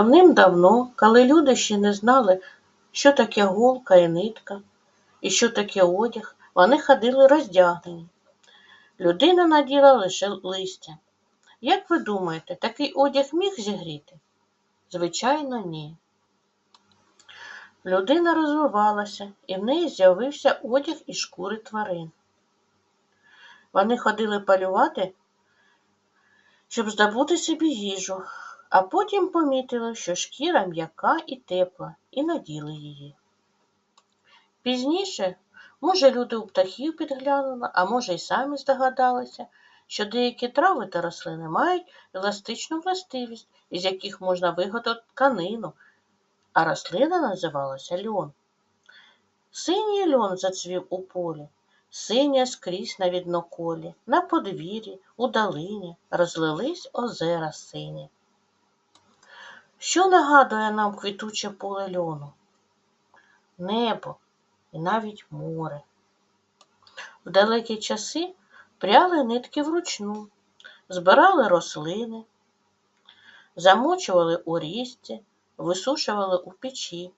Давним-давно, коли люди ще не знали, що таке голка і нитка, і що таке одяг, вони ходили роздягнені. Людина наділа лише листя. Як ви думаєте, такий одяг міг зігріти? Звичайно, ні. Людина розвивалася, і в неї з'явився одяг із шкури тварин. Вони ходили полювати, щоб здобути собі їжу, а потім помітили, що шкіра м'яка і тепла, і наділи її. Пізніше, може, люди у птахів підглянули, а може, й самі здогадалися, що деякі трави та рослини мають еластичну властивість, із яких можна виготовити тканину, а рослина називалася льон. Синій льон зацвів у полі, синя скрізь на відноколі, на подвір'ї, у долині розлились озера сині. Що нагадує нам квітуче поле льону? Небо і навіть море. В далекі часи пряли нитки вручну, збирали рослини, замочували у різці, висушували у печі.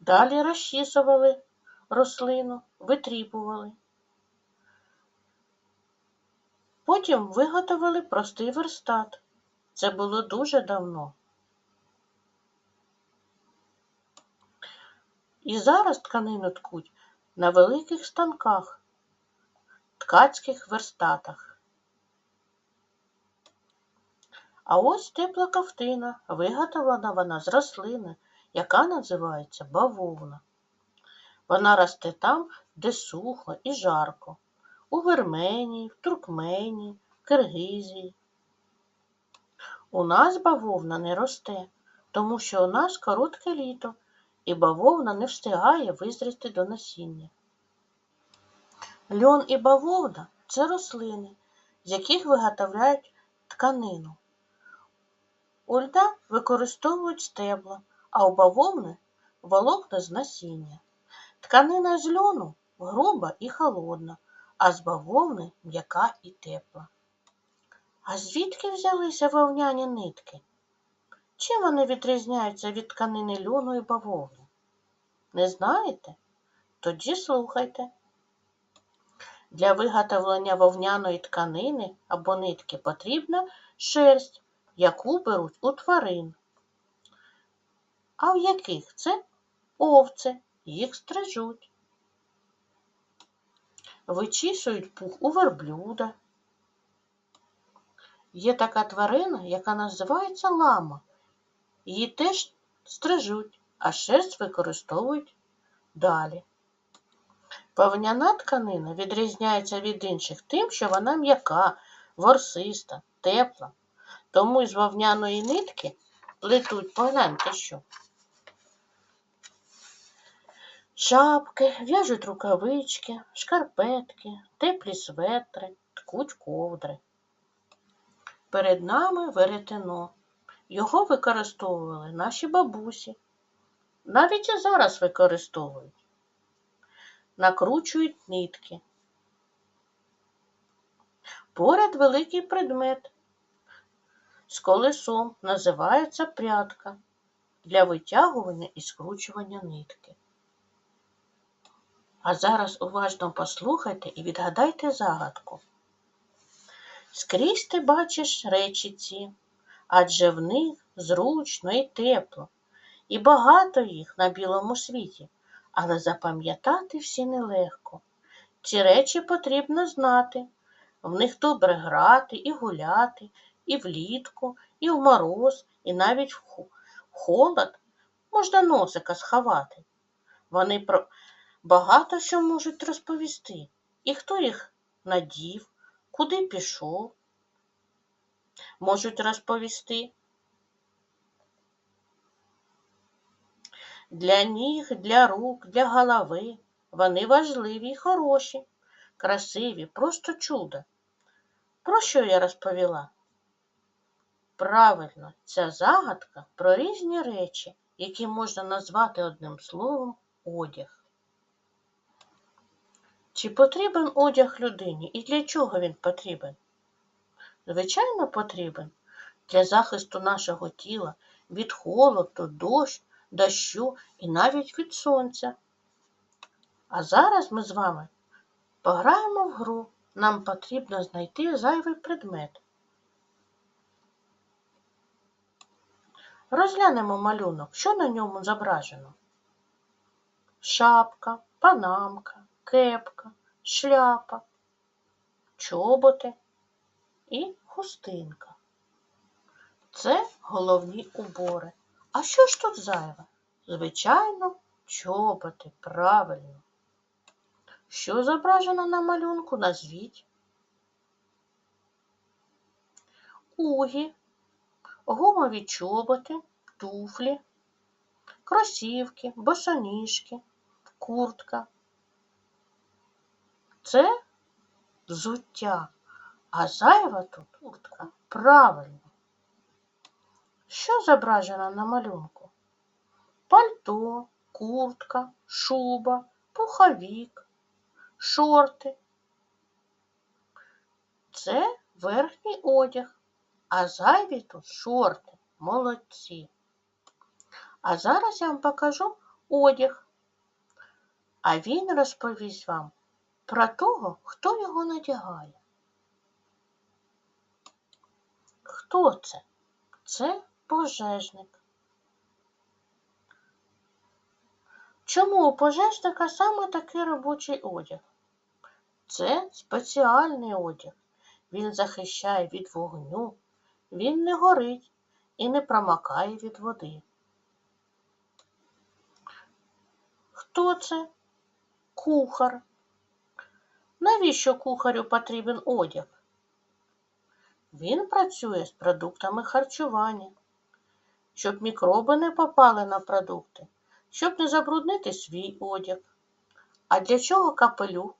Далі розчісували рослину, витріпували. Потім виготовили простий верстат. Це було дуже давно. І зараз тканину ткуть на великих станках, ткацьких верстатах. А ось тепла ковтина, виготовлена вона з рослини, яка називається бавовна. Вона росте там, де сухо і жарко, у Вірменії, в Туркменії, Киргизії. У нас бавовна не росте, тому що у нас коротке літо, і бавовна не встигає визрісти до насіння. Льон і бавовна це рослини, з яких виготовляють тканину. У льда використовують стебла, а у бавовни волокна з насіння. Тканина з льону груба і холодна, а з бавовни м'яка і тепла. А звідки взялися вовняні нитки? Чим вони відрізняються від тканини льону і бавовни? Не знаєте? Тоді слухайте. Для виготовлення вовняної тканини або нитки потрібна шерсть, яку беруть у тварин. А в яких це овце, їх стрижуть. Вичісують пух у верблюда. Є така тварина, яка називається лама. Її теж стрижуть, а шерсть використовують далі. Вовняна тканина відрізняється від інших тим, що вона м'яка, ворсиста, тепла. Тому із вовняної нитки плетуть, погляньте що. Шапки, в'яжуть рукавички, шкарпетки, теплі светри, ткуть ковдри. Перед нами веретено. Його використовували наші бабусі. Навіть і зараз використовують. Накручують нитки. Поряд великий предмет з колесом називається прядка для витягування і скручування нитки. А зараз уважно послухайте і відгадайте загадку. Скрізь ти бачиш речі ці, адже в них зручно і тепло, і багато їх на білому світі, але запам'ятати всі нелегко. Ці речі потрібно знати, в них добре грати і гуляти, і влітку, і в мороз, і навіть в холод можна носика сховати. Вони про багато що можуть розповісти, і хто їх надів, куди пішов, можуть розповісти. Для ніг, для рук, для голови вони важливі й хороші, красиві, просто чудо. Про що я розповіла? Правильно, ця загадка про різні речі, які можна назвати одним словом одяг. Чи потрібен одяг людині і для чого він потрібен? Звичайно, потрібен, для захисту нашого тіла від холоду, дощ, дощу і навіть від сонця. А зараз ми з вами пограємо в гру. Нам потрібно знайти зайвий предмет. Розглянемо малюнок, що на ньому зображено. Шапка, панамка, кепка, шляпа, чоботи і хустинка. Це головні убори. А що ж тут зайве? Звичайно, чоботи, правильно. Що зображено на малюнку? Назвіть. Угі, гумові чоботи, туфлі, кросівки, босоніжки, куртка. Це взуття, а зайва тут куртка. Правильно. Що зображено на малюнку? Пальто, куртка, шуба, пуховік, шорти. Це верхній одяг, а зайві тут шорти. Молодці. А зараз я вам покажу одяг. А він розповість вам про того, хто його надягає. Хто це? Це пожежник. Чому у пожежника саме такий робочий одяг? Це спеціальний одяг. Він захищає від вогню, він не горить і не промакає від води. Хто це? Кухар. Навіщо кухарю потрібен одяг? Він працює з продуктами харчування, щоб мікроби не попали на продукти, щоб не забруднити свій одяг. А для чого капелюх?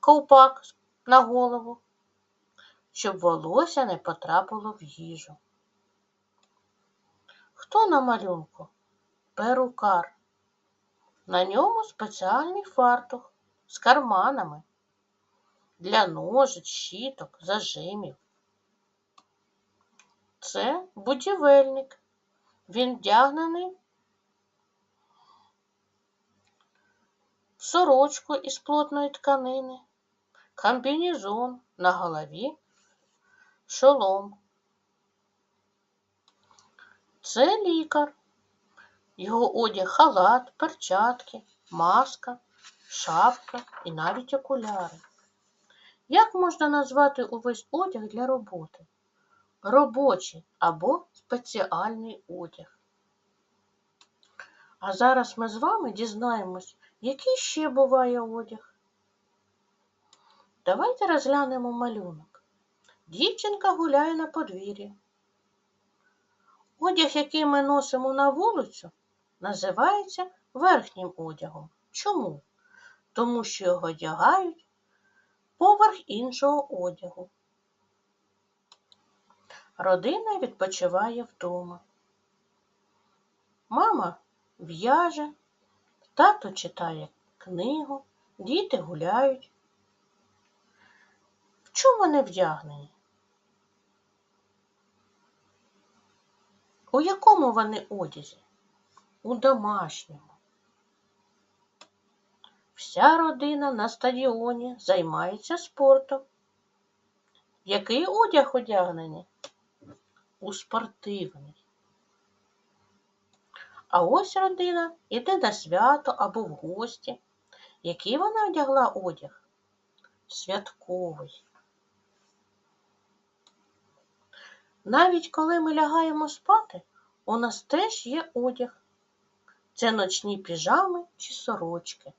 Ковпак на голову, щоб волосся не потрапило в їжу. Хто на малюнку? Перукар. На ньому спеціальний фартух з карманами для ножиць, щіток, зажимів. Це будівельник. Він вдягнений в сорочку із плотної тканини, комбінезон на голові, шолом. Це лікар. Його одяг халат, перчатки, маска, шапка і навіть окуляри. Як можна назвати увесь одяг для роботи? Робочий або спеціальний одяг. А зараз ми з вами дізнаємось, який ще буває одяг. Давайте розглянемо малюнок. Дівчинка гуляє на подвір'ї. Одяг, який ми носимо на вулицю, називається верхнім одягом. Чому? Тому що його одягають поверх іншого одягу. Родина відпочиває вдома. Мама в'яже, тато читає книгу, діти гуляють. В чому вони вдягнені? У якому вони одязі? У домашньому. Вся родина на стадіоні займається спортом. Який одяг одягнений? У спортивний. А ось родина іде на свято або в гості. Який вона одягла одяг? Святковий. Навіть коли ми лягаємо спати, у нас теж є одяг. Це ночні піжами чи сорочки.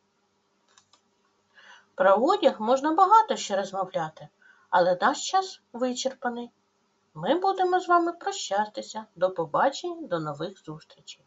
Про одяг можна багато ще розмовляти, але наш час вичерпаний. Ми будемо з вами прощатися. До побачення, до нових зустрічей.